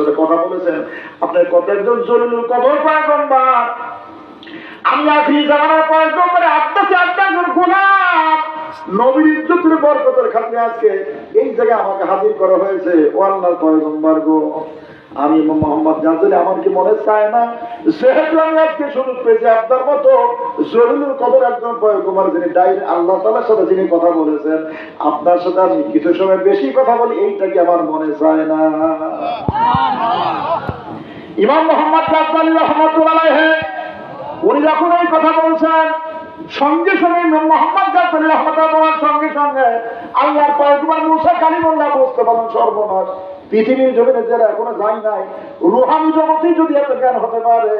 সাথে কথা বলেছেন। আপনার কত একজন জরুরি কবর পায় আমি আখরি জামানার পয়গম্বরে আত্মাসে আত্মাসের গোলাম? নবীর ইজ্জতের বরকতের খাতে আজকে এই জায়গায় আমাকে হাজির করা হয়েছে। ও আল্লাহর পয়গম্বর গো। আমি মোহাম্মদ জানতেন আমার কি মনে চায় না? আজকে সুযোগ পেয়েছি আপনার মতো জরুরুল কবর একজন পয়গম্বর যিনি ডাইর আল্লাহ তালার সাথে যিনি কথা বলেছেন। আপনার সাথে আমি কিছু সময় বেশি কথা বলি, এইটা কি আমার মনে চায় না? ইমাম মোহাম্মদ রাব্বানি রহমতুল্লাহ উনি যখন এই কথা বলছেন, সঙ্গে সঙ্গে মোহাম্মদ গাছালি রহমতুল্লাহ সঙ্গে সঙ্গে আল্লাহর পয়গম্বর মুসা কালিমুল্লাহ বুঝতে পারেন সর্বনাশ। পৃথিবীর জমিনে যারা এখনও যাই নাই রুহানি জগতে যদি এত জ্ঞান হতে পারে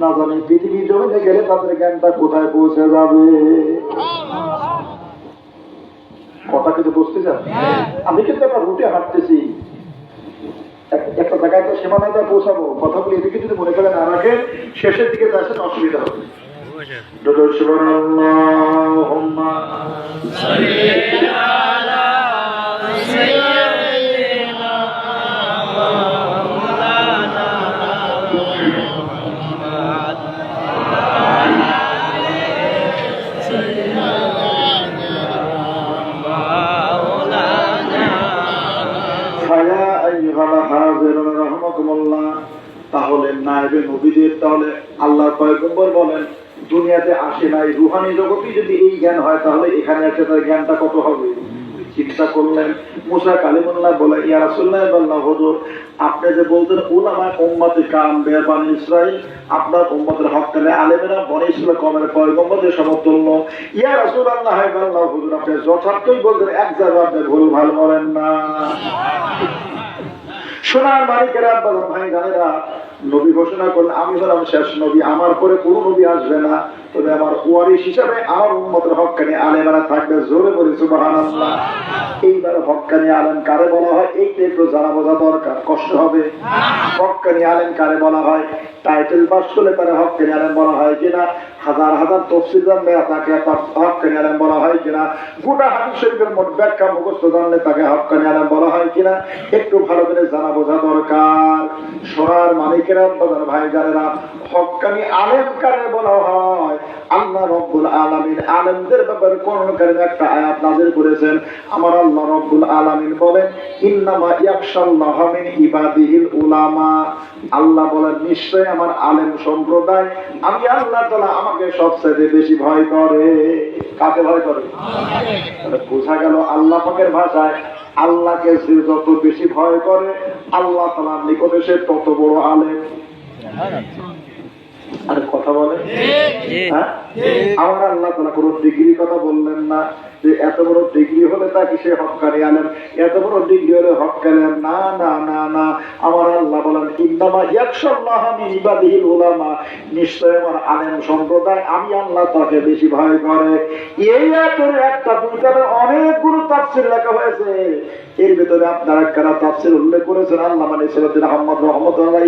না জানি পৃথিবীর জমিনে গেলে তাদের জ্ঞানটা কোথায় পৌঁছে যাবে? কথা কিন্তু বুঝতে চান? আমি কিন্তু একটা রুটে হাঁটতেছি। একটা জায়গায় তো সীমানায় পৌঁছাবো। কথাগুলি এদিকে যদি মনে করেন না রাখেন শেষের দিকে আসেন অসুবিধা হবে। দুটো সুবহানাল্লাহুম্মা। পয়গম্বর বলেন, দুনিয়াতে আসে নাই। রুহানি জগতে যদি এই জ্ঞান হয়, তাহলে এখানে এসে তার জ্ঞানটা কত হবে? চিন্তা করলেন মুসা কালিমুল্লাহ বলে, ইয়া রাসূলুল্লাহ বল্লাহ হুজুর, আপনি যে বলতেন, উলামা উম্মতে কাম বেবান ইসরাইল আপনার উম্মতের হকালে আলেমেরা বনে ইসরাইল কমের পয়গম্বরদের সমতুল্য। ইয়া রাসূলুল্লাহ বল্লাহ হুজুর, আপনি যথার্থই বলতেন, এক জায়গায় আপনি ভুল, ভালো করেন না। সোনার মালিকের আব্বা ভাই, জানেরা নবী ঘোষণা করলেন আমি হলাম শেষ নবী আমার পরে কোন নবী আসবে না। তবে আমার ওয়ারিস হিসাবে আমার উন্মতের হকানি আলেমেরা থাকবে জোরে বলি, সুবহানাল্লাহ। এইবার হকানি আলেম কারে বলা হয়? এইটা একটু জানা বোঝা দরকার, কষ্ট হবে। হকানি আলেম কারে বলা হয়? টাইটেল পাস করলে তারা হকানি আলেম বলা হয় কিনা? হাজার হাজার তফসিল জানলে তাকে হকানি আলেম বলা হয় কিনা? গোটা হাদিস শরীফের মোট ব্যাখ্যা মুখস্থ জানলে তাকে হকানি আলেম বলা হয় কিনা? একটু ভালো করে জানা বোঝা দরকার। সোনার মালিকেরা বাজার ভাই জানেরা হকানি আলেম কারে বলা হয়? আল্লাহ রব্বুল ব্যাপারে একটা আয়াত করেছেন। আমার আল্লাহ রব্বুল বলেন, ইন্নামা ইবাদিহিল উলামা। আল্লাহ বলেন নিশ্চয় আমার আলেম সম্প্রদায়, আমি আল্লাহ আমাকে সবচেয়ে বেশি ভয় করে। কাকে ভয় করে? বোঝা গেল আল্লাহ পাকের ভাষায় আল্লাহকে যে যত বেশি ভয় করে, আল্লাহ তালার নিকটে সে তত বড় আলেম। আর কথা বলে? হ্যাঁ? আমার আল্লাহ তালা কোনো ডিগ্রি কথা বললেন না। যে এত বড় ডিগ্রি হলে তা কি সে হকানি আলেন এত বড় ডিগ্রি হলে হকানি না না না না। আমার আল্লাহ বলেন ইন্দামা ইয়াকশাল্লাহ আমি ইবাদিহিল উলামা। নিশ্চয় আমার আলেম সম্প্রদায় আমি আল্লাহ তাকে বেশি ভয় করে। এই আয়াতের একটা দুইটার অনেকগুলো তাফসির লেখা হয়েছে। এর ভেতরে আপনারা কারা তাফসির উল্লেখ করেছেন, আল্লাহ মানে সিরাজুল আহমদ রহমতুল্লাহ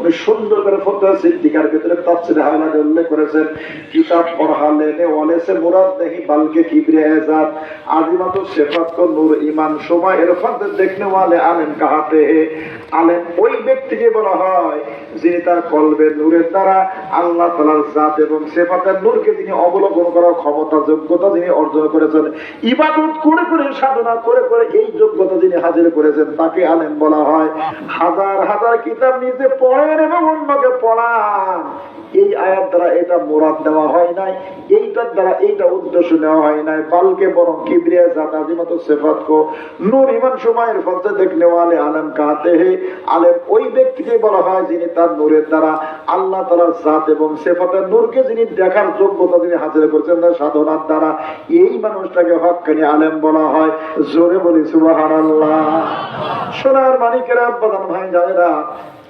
উনি সুন্দর করে ফতোয়া সিদ্দিকার ভেতরে তাফসির হাওলাকে উল্লেখ করেছেন, কিতাব পড়ালে নে ওয়ালেসে মুরাদ নেহি বালকে কিবরে এজাত আজিমাত শেফাত কো নূর ইমান সময় এরফাত দেখনে ওয়ালে আলেম কাহাতে, আলেম ওই ব্যক্তিকে বলা হয় যিনি তার কলবের নূরের দ্বারা আল্লাহ তালার জাত এবং সেফাতের নূরকে তিনি অবলোকন করার ক্ষমতা, যোগ্যতা যিনি অর্জন করেছেন। ইবাদত করে করে, সাধনা করে করে এই যোগ্যতা যিনি হাজির করেছেন। তাকে আলেম বলা হয়। হাজার হাজার কিতাব নিজে পড়েন এবং অন্যকে পড়ান। এই আয়াত দ্বারা এটা মোরাদ দেওয়া হয় নাই এইটার দ্বারা এইটা উদ্দেশ্য নেওয়া হয় নাই, বালকে বরং কিবরিয়া জাত আজিমত সেফাত কো। নূর ইমান সময়ের ফজলে দেখলে ওয়ালে আলেম কাতে হে। আলেম ওই ব্যক্তিকে বলা হয় যিনি তার নূরের দ্বারা আল্লাহ তালার জাত এবং সেফাতের নূরকে যিনি দেখার যোগ্যতা যিনি হাজির করছেন তার সাধনার দ্বারা এই মানুষটাকে হকানি আলেম বলা হয়। জোরে বলি সুবাহান আল্লাহ সোনার মানিকেরা, প্রধান ভাই জানেরা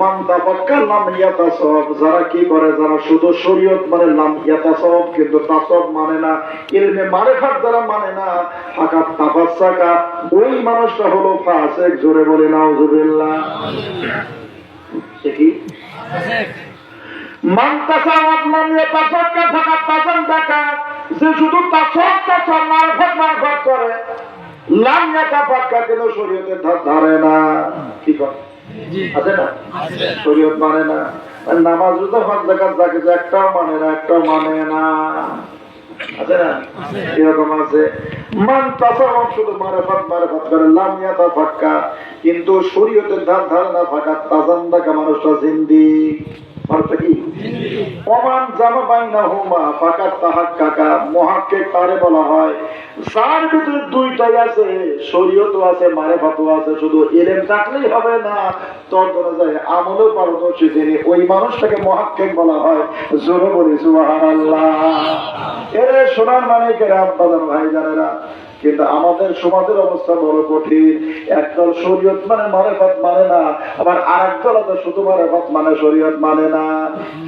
মান লাম ইয়াতাসাওয়াব যারা কি করে? যারা শুধু শরীয়ত মানে কিন্তু তাসাব মানে না ইলমে মারিফাত যারা মানে না ওই মানুষটা হলো ফাসিক। জোরে বলে নাউজুবিল্লাহ। সে কি? মান তাসাওয়াব লাম ইয়াতাফাক্কা ফাকাত তাজান্দাকা যে শুধু তাসাব তাসাব মারিফাত মারিফাত করে। লাম ইয়াতাফাক্কা কিন্তু শরীয়তের ধার ধারে না। কি করে আছে না? শরীয়ত মানে না। নামাজ তো হজ জাকাত যা কিছু একটাও মানে না একটাও মানে না। আছে না? এরকম আছে। মান তাসাওয়াব শুধু মারিফাত মারিফাত করে লাম ইয়াতাফাক্কা। কিন্তু শরীয়তের ধার ধারণা না ফাঁকা তাজান্দা মানুষটা জিন্দি ওই মানুষটাকে মহাক্কেক বলা হয়। জোরে বলি সোনার মানিকের আব্বাদান ভাই জানেরা কিন্তু আমাদের সমাজের অবস্থা বড় কঠিন। একদল শরীয়ত মানে মারেফত মানে না, আবার আরেক দল আছে শুধু মারেফত মানে শরীয়ত মানে না।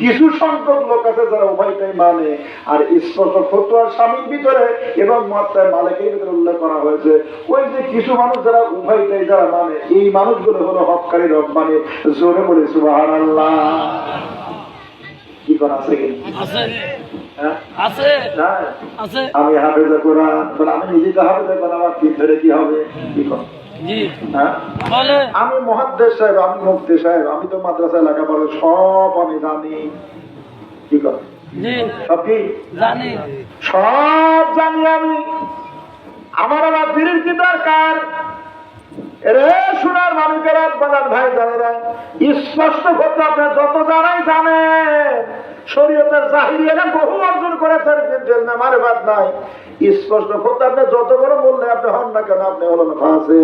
কিছু সংখ্যক লোক আছে যারা উভয়টাই মানে। আর স্পষ্ট ফতুয়ার স্বামীর ভিতরে এবং মাত্রায় মালিকের ভিতরে উল্লেখ করা হয়েছে, ওই যে কিছু মানুষ যারা উভয়টাই যারা মানে এই মানুষগুলো হলো হকারী রব মানে জোরে বলে সুবাহ কি করা আছে। আছে। হ্যাঁ। আছে। আমি হাফেজে কোরআন বলে আমি নিজে তো হাফেজে কোরআন আমার কি ধরে কি হবে? কি হ্যাঁ? আমি মহাদ্দেশ সাহেব আমি মুক্তি সাহেব আমি তো মাদ্রাসায় লেখাপড়া সব আমি জানি। কি কর সব কি? জানি। সব জানি আমি। আমার আবার বীরের কি দরকার? রে মানুষের জানেরা স্পষ্ট করতে আপনি যত জানাই জানেন শরীয়তের জাহির বহু অর্জন করেছেন কিন্তু মারে বাদ নাই। স্পষ্ট করতে আপনি যত বড় বললে আপনি হন না কেন আপনি হলেন ফাঁসে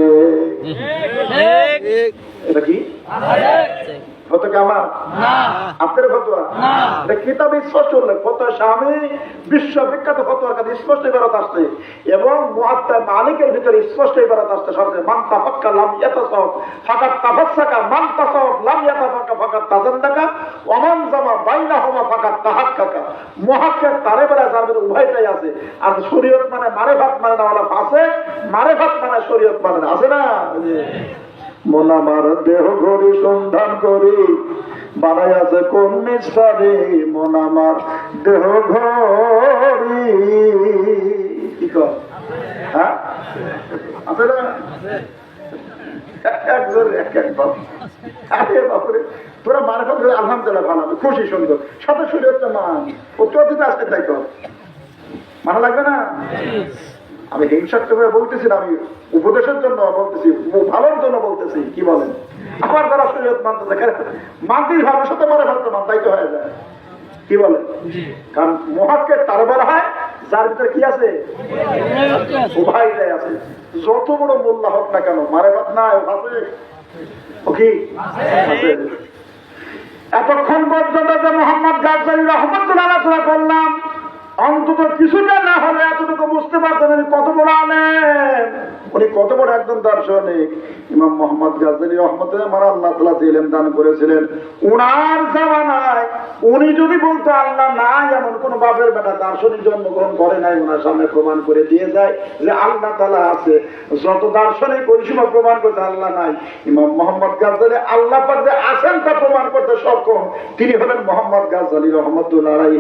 এটা কি? আমার? আপনার ফতোয়া? এটা কিতাবে স্পষ্ট উল্লেখ। ফতোয়া স্বামী বিশ্ব ফতোয়ার কাছে স্পষ্ট ইবারত আসছে। এবং মুআত্তা মালিকের ভিতরে স্পষ্ট ইবারত আসছে। সবচেয়ে মান তাফাক্কা লাম ইয়াতাসাব ফাকাত তাফাসসাকা মান তাসাব লাম ইয়াতাফাক্কা ফাকাত তাজান্দাকা ওয়া মান জামা বাইনাহুমা ফাকাত তাহাক্কাকা। মুহাক্কিক তারে বেলা যার ভিতরে উভয়টাই আছে। আর শরীয়ত মানে মারেফাত মানে না মারেফাত মানে শরীয়ত মানে আছে না? মন আমার দেহ ঘড়ি সন্ধান করি বানাই আছে কোন মিশ্রারে মন আমার দেহ ঘড়ি। কি কর? হ্যাঁ? করে আলহামদুলিল্লাহ ভালো খুশি সুন্দর। সাথে মান। আসতে চাই তো মানা লাগবে না? আমি হিংসাত্মক হয়ে বলতেছি না আমি উপদেশের জন্য বলতেছি ভালোর জন্য বলতেছি কি বলেন? আবার যারা শরীয়ত মানতে থাকে মানতেই ভালো সাথে মনে ভাবতে মান তাই তো হয়ে যায়। কি বলে কারণ মহাক্কের তার বলা হয় যার ভিতরে কি আছে? আছে। যত বড় মোল্লা হোক না কেন মারে ভাত না আছে ও এতক্ষণ পর্যন্ত যে মোহাম্মদ গাজী রহমতুল্লাহ আলোচনা করলাম অন্তত কিছুটা না হলে এতটুকু বুঝতে পারতেন আমি কত বড় আলেন উনি কত বড় একজন দার্শনিক? ইমাম মোহাম্মদ গাজী রহমতুল্লাহ আল্লাহ তালা ইলেম দান করেছিলেন, উনার জামানায় উনি যদি বলতো আল্লাহ নাই, এমন কোন বাপের বেটা দার্শনিক জন্মগ্রহণ করে নাই ওনার সামনে প্রমাণ করে দিয়ে যায় যে আল্লাহ তালা আছে। যত দার্শনিক ওই সময় প্রমাণ করতে আল্লাহ নাই। ইমাম মোহাম্মদ গাজালি আল্লাহ পাক যে আছেন তা প্রমাণ করতে সক্ষম। তিনি হলেন মোহাম্মদ গাজালি রহমতুল্লাহ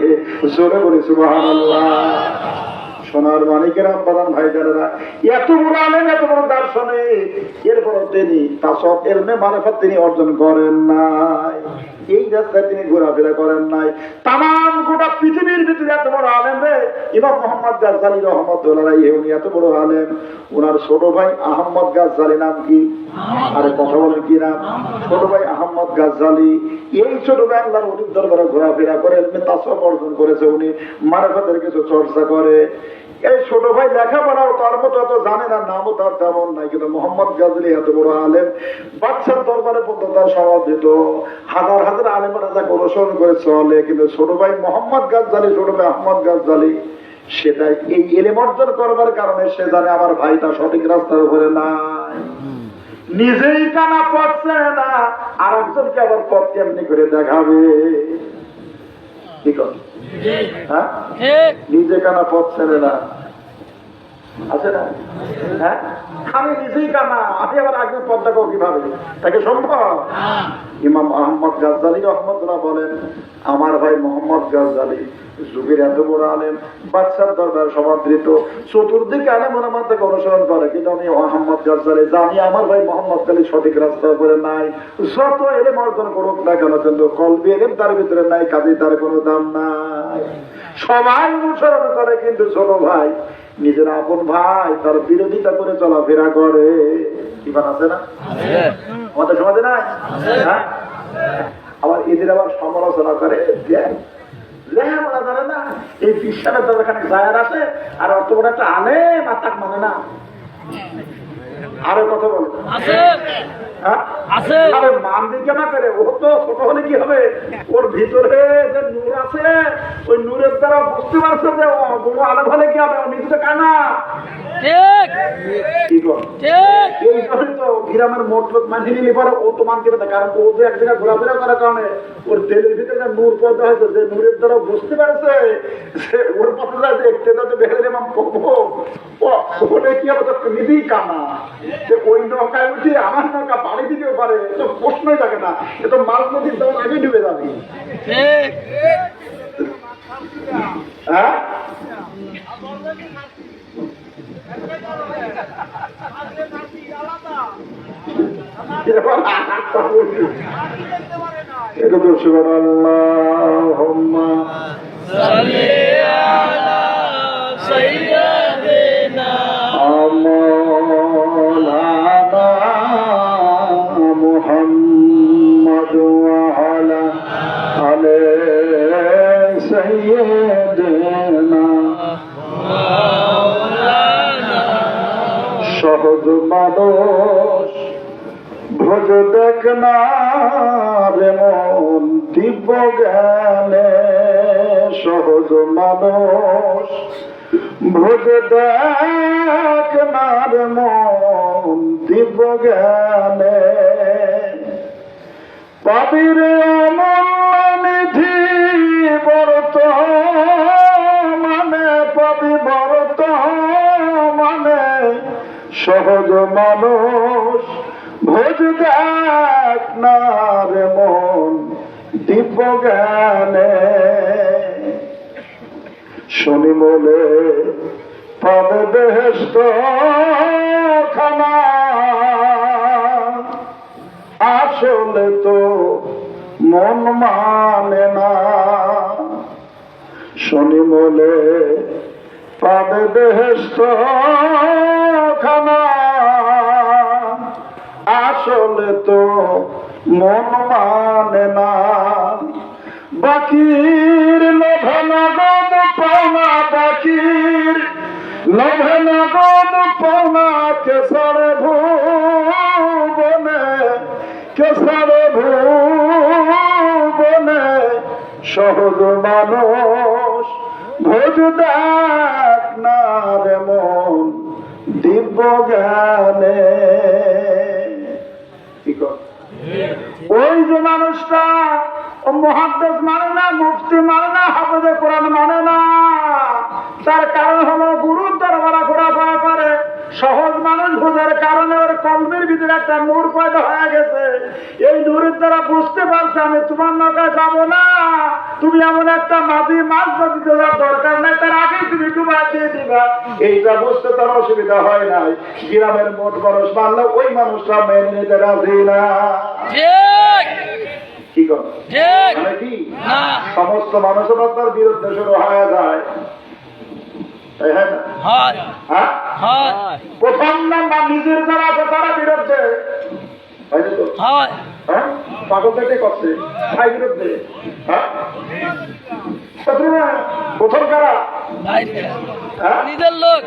জোরে বলি সুবহানাল্লাহ। সোনার মানিকের আব্বাদান ভাইজানেরা, এত বড় আলেন এত বড় দার্শনিক। এরপর তিনি তাসব এর মানে তিনি অর্জন করেন নাই। এই রাস্তায় তিনি ঘোরাফেরা করেন নাই। তাম গোটা পৃথিবীর ভিতরে এত বড় আলেম রে। ইমাম মোহাম্মদ গাজ্জালি রহমতুল্লাহ উনি এত বড় আলেম। ওনার ছোট ভাই আহম্মদ গাজ্জালি নাম কি? আরে কথা বলেন কি নাম? ছোট ভাই আহম্মদ গাজ্জালি। এই ছোট ভাই আল্লাহর অনেক দরবারে ঘোরাফেরা করে তাসব অর্জন করেছে উনি। মারেফতের কিছু চর্চা করে। এই ছোট ভাই লেখাপড়াও তার মতো, এত জানে না, নামও তার তেমন নাই, কিন্তু মোহাম্মদ গাজলি এত বড় আলেম। বাচ্চার দরবারে পর্যন্ত তার স্বভাব দিত। হাজার হাজার আলেমের যা অনুসরণ করে চলে, কিন্তু ছোট ভাই মোহাম্মদ গাজলি, ছোট ভাই আহমদ গাজলি, সেটাই এই এলেম অর্জন করবার কারণে সে জানে আমার ভাইটা সঠিক রাস্তার উপরে নাই। নিজেই টানা পথ না আর একজনকে আবার পথ কেমনি করে দেখাবে? কি কর হ্যাঁ? নিজে কানা পথ ছেড়ে না? আছে না? হ্যাঁ? আমি নিজেই কানা আমি আবার আগে পথ দেখো কীভাবে তাকে সম্ভব? ইমাম আহমদ গাজ্জালি রহমতুল্লাহ বলেন আমার ভাই মোহাম্মদ গাজ্জালি যুগের এত বড় আলেম বাচ্চার দরবার সমাদৃত চতুর্দিকে আলেম আমার থেকে অনুসরণ করে কিন্তু আমি মোহাম্মদ গাজ্জালি জানি আমার ভাই মোহাম্মদ গালি সঠিক রাস্তার উপরে নাই। যত এলেম অর্জন করুক না কেন কিন্তু কলবি এলেম তার ভিতরে নাই কাজে তার কোনো দাম নাই। সবাই অনুসরণ করে কিন্তু ছোট ভাই নিজের আপন ভাই তার বিরোধিতা করে চলাফেরা করে। ইমান আছে না? আমাদের সমাজে হ্যাঁ? আবার এদের আবার সমালোচনা করে দেখ, লেখাপড়া জানে না এই বিশ্বাসের তো জায়ার আছে আর অত বড় একটা আলে মাতাক মানে না। আরও কথা বলো। হ্যাঁ? আরে মান দিকে করে? ও তো ছোট হলে কি হবে? ওর ভিতরে যে নূর আছে ওই নূরের দ্বারা বুঝতে পারছে যে ও আলো হলে কি হবে? ও নিজে কানা। ঠিক। ঠিক। এই কারণে তো গ্রামের মোট লোক মাঝে নিলে পরে ও তো মানতে পারে কারণ ও তো এক জায়গায় ঘোরাফেরা করার কারণে ওর ভিতরে নূর পয়দা হয়েছে যে নূরের দ্বারা বুঝতে পারছে যে ওর পথে যায় যে একটু যাতে বেহের এমাম করব ওটা কি হবে তো নিজেই কানা। যে ওই নৌকায় উঠে আমার নৌকা পানি দিতেও পারে তো প্রশ্নই থাকে না এ তো মাছ নদীর তখন আগে ডুবে যাবে। হ্যাঁ। এটা তো সুবহান আল্লাহুম্মা দেখ না রে মন দিব্য জ্ঞানে সহজ মানুষ। ভোজ দেখ মন, দিব্য জ্ঞানে। পাবির নিধি বরত মানে পাবি বরত মানে সহজ মানুষ। ভোজ দেখ জ্ঞানে শনি বলে পাবে বেহেস্ত খানা। আসলে তো মন মানে না। শনি বলে পাবে বেহেস্ত খানা। আসলে তো মন মানে না। বাকির লোভে নগদ পাওনা বাকির। লোভে নগদ পাওনা কেসারে ভুবনে কেসারে ভুবনে। সহজ মানুষ ভোজ দেখ না রে মন দিব্য জ্ঞানে। ওই যে মানুষটা ও মানে না, মুফতি মানে না, হাফেজে কোরআন মানে না। তার কারণ হলো গুরুর দরবারা ঘোরাফেরা করে। সহজ মানুষ বোঝার কারণে ওর কলমের ভিতরে একটা নূর পয়দা হয়ে গেছে। এই নূরের দ্বারা বুঝতে পারছে আমি তোমার নৌকায় যাব না। তুমি এমন একটা মাঝি মাছ দিতে যাওয়ার দরকার নাই, তার আগেই তুমি ডুবা দিয়ে দিবা। এইটা বুঝতে তার অসুবিধা হয় নাই। গ্রামের মোট খরচ মানলে ওই মানুষটা মেনে নিতে রাজি না। কি মানে কি? সমস্ত মানুষের বিরুদ্ধে শুরু হয়ে যায়। হয় প্রথম নাম্বার নিজের যারা আছে তারা বিরুদ্ধে। করছে। ভাই বিরুদ্ধে। হ্যাঁ? প্রথম কারা? হ্যাঁ? নিজের লোক।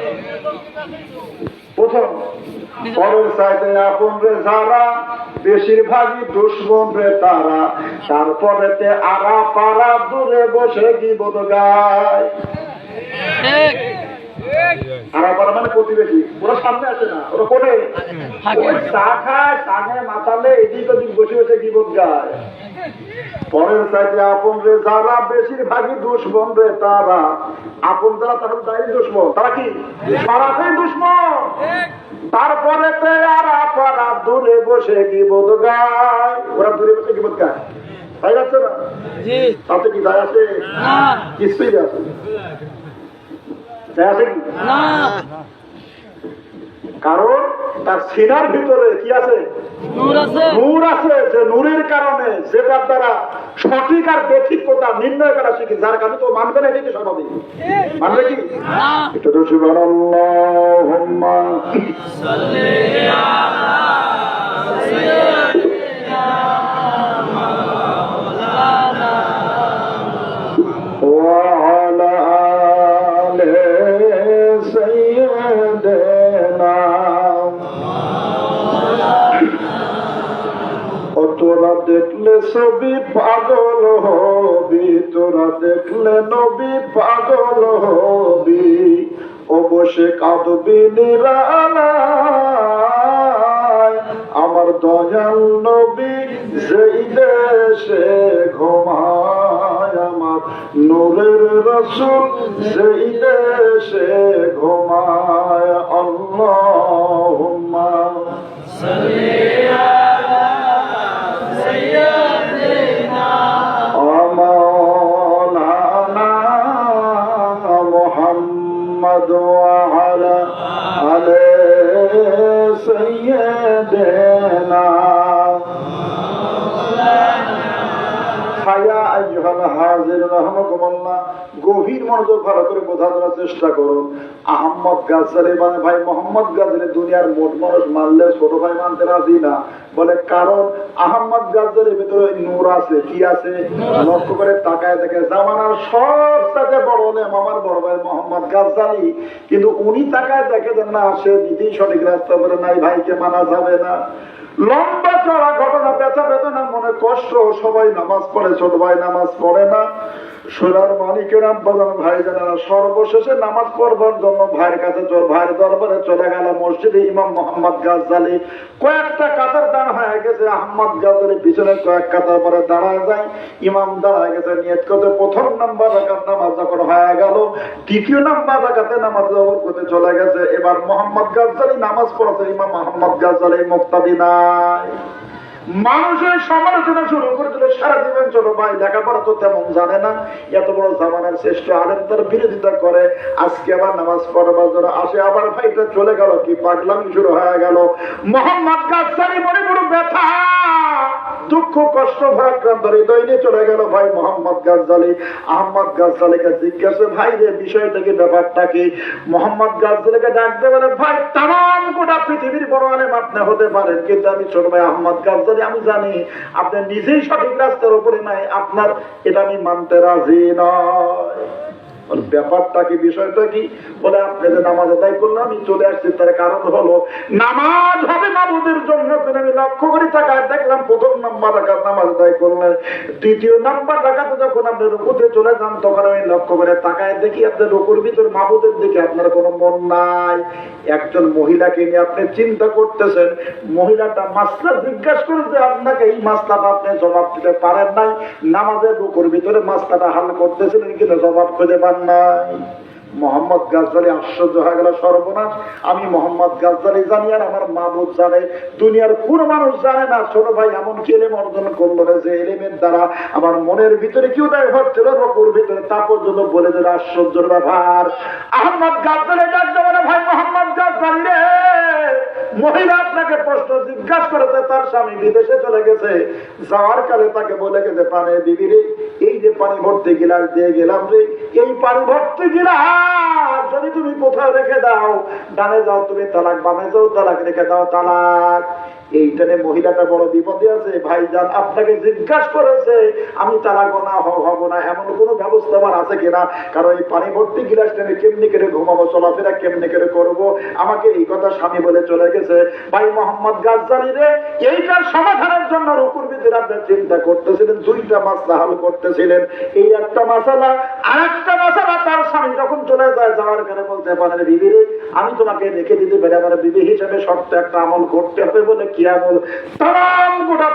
প্রথম। পরের সাইডে আপন রে যারা বেশিরভাগই দুশ্মন রে তারা। তারপরে আরা পাড়া দূরে বসে কি বোধ গায় ঠিক আরা মানে প্রতিবেশী। ওরা সামনে আসে না ওরা। ওই চা খায় মাথালে এদিক ওদিক বসে বসে বোধ গায়। পরের আপন রে যারা বেশিরভাগই দুশ্মন রে তারা। আপন যারা তারা তাই দুশ্মন। তারা কি? সারাটাই দুশ্মন। তারপরে তে আর আপারা দূরে বসে কি বোধ গায়। ওরা দূরে বসে কি বোধ গায়। তাই যাচ্ছে না? তাতে কি যায় আছে? কিছুই আছে যায় আছে কি? কারণ তার সিনার ভিতরে কি আছে? নূর আছে। যে নূরের কারণে যেটার দ্বারা সঠিক আর বেঠিক কথা নির্ণয় করা শিখে যার কারণে তো মানবে না এটাকে স্বাভাবিক। মানবে কি? এটা তো ছবি পাগল হবি, তোরা দেখলে নবী পাগল হবি। ও বসে কাঁদবি আমার দয়াল নবী যেই দেশে ঘুমায়, আমার নূরের রসুল সেই দেশে ঘুমায়, আল্লাহুম্মা রাহমাকুমুল্লাহ গভীর মনোযোগ ভালো করে বোঝা দেওয়ার চেষ্টা করুন। আহম্মদ গাজালি মানে ভাই মোহাম্মদ গাজালি দুনিয়ার মোট মানুষ মানলে ছোট ভাই মানতে রাজি না। বলে কারণ আহম্মদ গাজালির ভিতরে নূর আছে কি আছে? লক্ষ্য করে তাকায় দেখে জামানার সব সাথে বড় হলে আমার বড় ভাই মোহাম্মদ গাজালি কিন্তু উনি তাকায় দেখে না সে নিজেই সঠিক রাস্তা বলে নাই ভাইকে মানা যাবে না। লম্বা চড়া ঘটনা ব্যথা বেদনা মনে কষ্ট সবাই নামাজ পড়ে, ছোট ভাই নামাজ পড়ে না। সোনার মানিকের আব্বাজান ভাই জানা, সর্বশেষে নামাজ পড়বার জন্য ভাইয়ের কাছে ভাইয়ের দরবারে চলে গেল মসজিদে ইমাম মোহাম্মদ গাজ্জালি। কয়েকটা কাতার দাঁড় হয়ে গেছে। আহমদ গাজ্জালি পিছনে কয়েক কাতার পরে দাঁড়ায় যায়। ইমাম দাঁড়ায় গেছে নিয়ত করতে। প্রথম নাম্বার রাখার নামাজ যখন হয়ে গেল, দ্বিতীয় নাম্বার রাখাতে নামাজ জবর করতে চলে গেছে। এবার মোহাম্মদ গাজ্জালি নামাজ পড়াতে ইমাম মোহাম্মদ গাজ্জালি মুক্তাদি নাই। মানুষের সমালোচনা শুরু করে দিল সারা জীবন চলো ভাই লেখাপড়া তো তেমন জানে না। এত বড় জামানার শ্রেষ্ঠ আলেম তার বিরোধিতা করে। আজকে আবার নামাজ পড়বার জন্য আসে, আবার ভাইটা চলে গেল, কি পাগলামি শুরু হয়ে গেল। মোহাম্মদ গাছারি মনে বড় ব্যথা! দুঃখ, কষ্ট, ভারাক্রান্ত হৃদয় নিয়ে চলে গেল ভাই মোহাম্মদ গাজ্জালি আহমদ গাজ্জালিকে জিজ্ঞাসা, ভাই রে, বিষয়টা কি, ব্যাপারটা কি? মোহাম্মদ গাজ্জালিকে ডাকতে বলে, ভাই তাম গোটা পৃথিবীর বড় আলেম আপনি হতে পারেন, কিন্তু আমি ছোট ভাই আহমদ গাজ্জালি আমি জানি আপনি নিজেই সঠিক রাস্তার উপরে নাই, আপনার এটা আমি মানতে রাজি নয়। ব্যাপারটা কি, বিষয়টা কি? বলে, আপনি যে নামাজ আদায় করলাম আমি চলে আসছি। তার কারণ হলো, নামাজ হবে মাবুদের জন্য আমি লক্ষ্য করে তাকায় দেখলাম, প্রথম নাম্বার রাখাত নামাজ আদায় করলেন। দ্বিতীয় নাম্বার রাখাতে যখন আপনি রুকুতে চলে যান, তখন আমি লক্ষ্য করে তাকায় দেখি আপনার রুকুর ভিতর মাবুদের দিকে আপনার কোনো মন নাই। একজন মহিলাকে নিয়ে আপনি চিন্তা করতেছেন, মহিলাটা মাসলা জিজ্ঞাসা করেছে আপনাকে এই মাসলাটা আপনি জবাব দিতে পারেন নাই? নামাজের রুকুর ভিতরে মাসলাটা হাল করতেছিলেন কিন্তু জবাব খুঁজে পান নাই। মোহাম্মদ গাজদালি আশ্চর্য হয়ে গেল সর্বনাশ। আমি মোহাম্মদ গাজদালি জানি আর আমার মাবুদ জানে। দুনিয়ার কোন মানুষ জানে না। ছোট ভাই এমন কি এলেম অর্জন করল না যে এলেমের দ্বারা আমার মনের ভিতরে কি উদয় হচ্ছিল বকুর ভিতরে তা পর্যন্ত বলে দিল আশ্চর্যের ব্যাপার। আহম্মদ গাজদালি ডাকতে বলে, ভাই মোহাম্মদ গাজদালি রে! মহিলা আপনাকে প্রশ্ন জিজ্ঞাসা করেছে তার স্বামী বিদেশে চলে গেছে। যাওয়ার কালে তাকে বলে গেছে, পানে দিবি রে, এই যে পানি ভর্তি গিলাস দিয়ে গেলাম রে, এই পানি ভর্তি গিলাস যদি তুমি কোথাও রেখে দাও, ডানে যাও তুমি তালাক, বামে যাও, তালাক রেখে দাও, তালাক। এইটানে মহিলাটা বড় বিপদে আছে, ভাইজান আপনাকে জিজ্ঞাসা করেছে, আমি তালাক না হব না, এমন কোনো ব্যবস্থা আমার আছে কিনা? কারণ এই পানি ভর্তি গিলাস টেনে কেমনি করে ঘুমাবো, চলাফেরা কেমনি করে করব? আমাকে এই কথা স্বামী বলে চলে গেছে। ভাই মোহাম্মদ গাজ্জালি রে, এইটার সমাধানের জন্য রুকুর ভিতরে আপনার চিন্তা করতেছিলেন, দুইটা মাসলা হাল করতেছিলেন। এই একটা মাসালা আর একটা মাসালা তার স্বামী যখন চলে যায়, যাওয়ার কারণে বলতে পারেন, বিবি আমি তোমাকে রেখে দিতে পারি আমার বিবি হিসাবে শর্ত একটা আমল করতে হবে বলে কি আমল? তাম গোটা